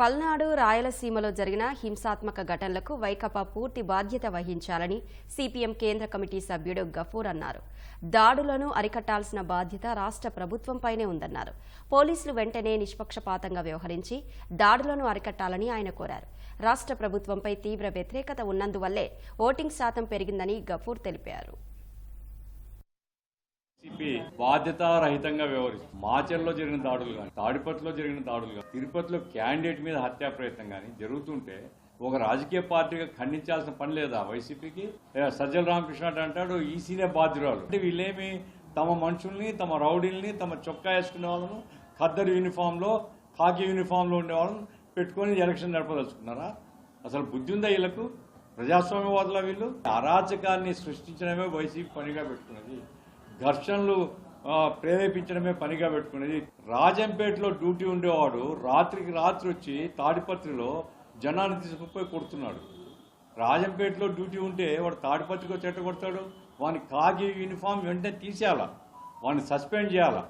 పల్నాడు రాయలసీమలో జరిగిన హింసాత్మక ఘటనలకు వైకపా పూర్తి బాధ్యత వహించాలని సిపిఎం కేంద్ర కమిటీ సభ్యుడు గఫూర్ అన్నారు. దాడులను అరికట్టాల్సిన బాధ్యత రాష్ట్ర ప్రభుత్వంపైనే ఉందన్నారు. పోలీసులు వెంటనే నిష్పక్షపాతంగా వ్యవహరించి దాడులను అరికట్టాలని ఆయన కోరారు. రాష్ట్ర ప్రభుత్వంపై తీవ్ర వ్యతిరేకత ఉన్నందువల్లే ఓటింగ్ శాతం పెరిగిందని గఫూర్ తెలిపారు. బాధ్యతారహితంగా వ్యవహరిస్తుంది మాచర్లో జరిగిన దాడులు కానీ తాడిపత్రిలో జరిగిన దాడులు కానీ తిరుపతిలో క్యాండిడేట్ మీద హత్యా ప్రయత్నం కానీ జరుగుతుంటే ఒక రాజకీయ పార్టీగా ఖండించాల్సిన పని లేదా వైసీపీకి? సజ్జల రామకృష్ణ అంటాడు ఈసీనే బాధ్యురాలు. అంటే వీళ్ళేమి తమ మనుషుల్ని తమ రౌడీల్ని తమ చొక్కా వేసుకునే వాళ్ళను ఖద్దరు యూనిఫామ్లో కాకి యూనిఫామ్లో ఉండే వాళ్ళని పెట్టుకొని ఎలక్షన్ నడపదలుచుకున్నారా? అసలు బుద్ధి ఉందా వీళ్ళకు? ప్రజాస్వామ్యవాదుల వీళ్ళు? అరాచకాన్ని సృష్టించడమే వైసీపీ పనిగా పెట్టుకున్నది. ఘర్షణలు ప్రేరేపించడమే పనిగా పెట్టుకునేది. రాజంపేటలో డ్యూటీ ఉండేవాడు రాత్రికి రాత్రి వచ్చి తాడిపత్రిలో జనాన్ని తీసుకుపోయి కొడుతున్నాడు. రాజంపేటలో డ్యూటీ ఉంటే వాడు తాడిపత్రికి వచ్చేట కొడతాడు. వాని కాగి యూనిఫామ్ వెంటనే తీసేయాల. వాడిని సస్పెండ్ చేయాలా.